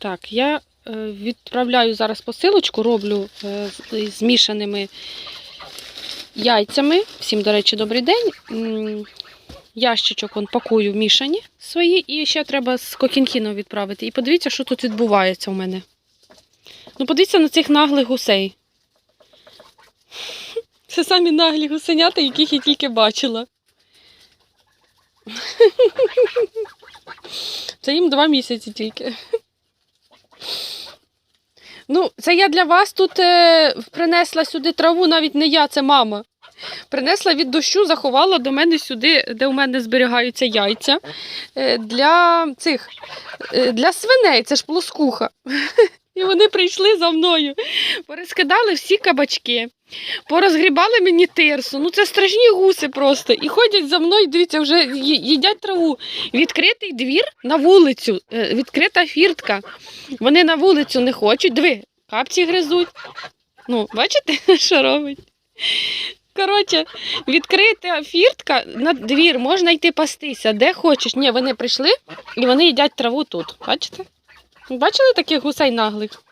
Так, я е, відправляю зараз посилочку, роблю е, з змішаними яйцями. Всім, до речі, добрий день. Ящичок он пакую мішані свої, і ще треба з кокінхіном відправити. І подивіться, що тут відбувається у мене. Ну, подивіться на цих наглих гусей. Це самі наглі гусенята, яких я тільки бачила. Це їм два місяці тільки. Ну, це я для вас тут е, принесла сюди траву, навіть не я, це мама. Принесла від дощу, заховала до мене сюди, де у мене зберігаються яйця. Е, для цих е, для свиней, це ж плоскуха. І вони прийшли за мною, порозкидали всі кабачки, порозгрібали мені тирсу. Ну це страшні гуси просто. І ходять за мною, дивіться, вже їдять траву. Відкритий двір на вулицю, е, відкрита фіртка. Вони на вулицю не хочуть. Диви, капці гризуть. Ну, бачите, що робить? Коротше, відкрита фіртка на двір, можна йти пастися, де хочеш. Ні, вони прийшли і вони їдять траву тут. Бачите? Бачили таких гусей наглих?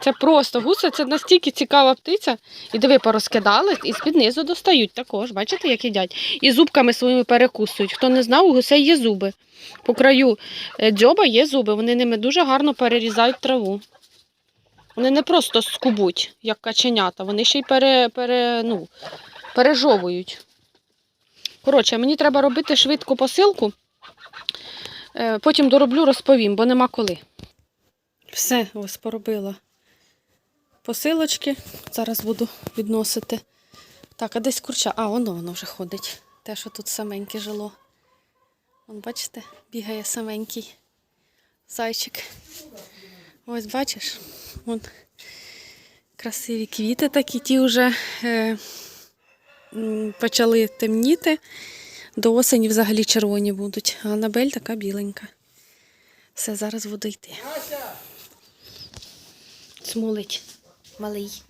Це просто гуси, це настільки цікава птиця. І диви, порозкидали, і з-під низу достають також. Бачите, як їдять? І зубками своїми перекусують. Хто не знав, у гусей є зуби. По краю е, дзьоба є зуби, вони ними дуже гарно перерізають траву. Вони не просто скубуть, як каченята, вони ще й пере, пере, ну, пережовують. Коротше, мені треба робити швидко посилку. Е, Потім дороблю, розповім, бо нема коли. Все, ось поробила посилочки. Зараз буду відносити. Так, а десь курча. А, воно воно вже ходить. Те, що тут саменьке жило. Вон, бачите, бігає саменький зайчик. Ось бачиш, вон красиві квіти такі, ті вже е, почали темніти. До осені взагалі червоні будуть, а Анабель така біленька. Все, зараз буду йти. Смолить малий.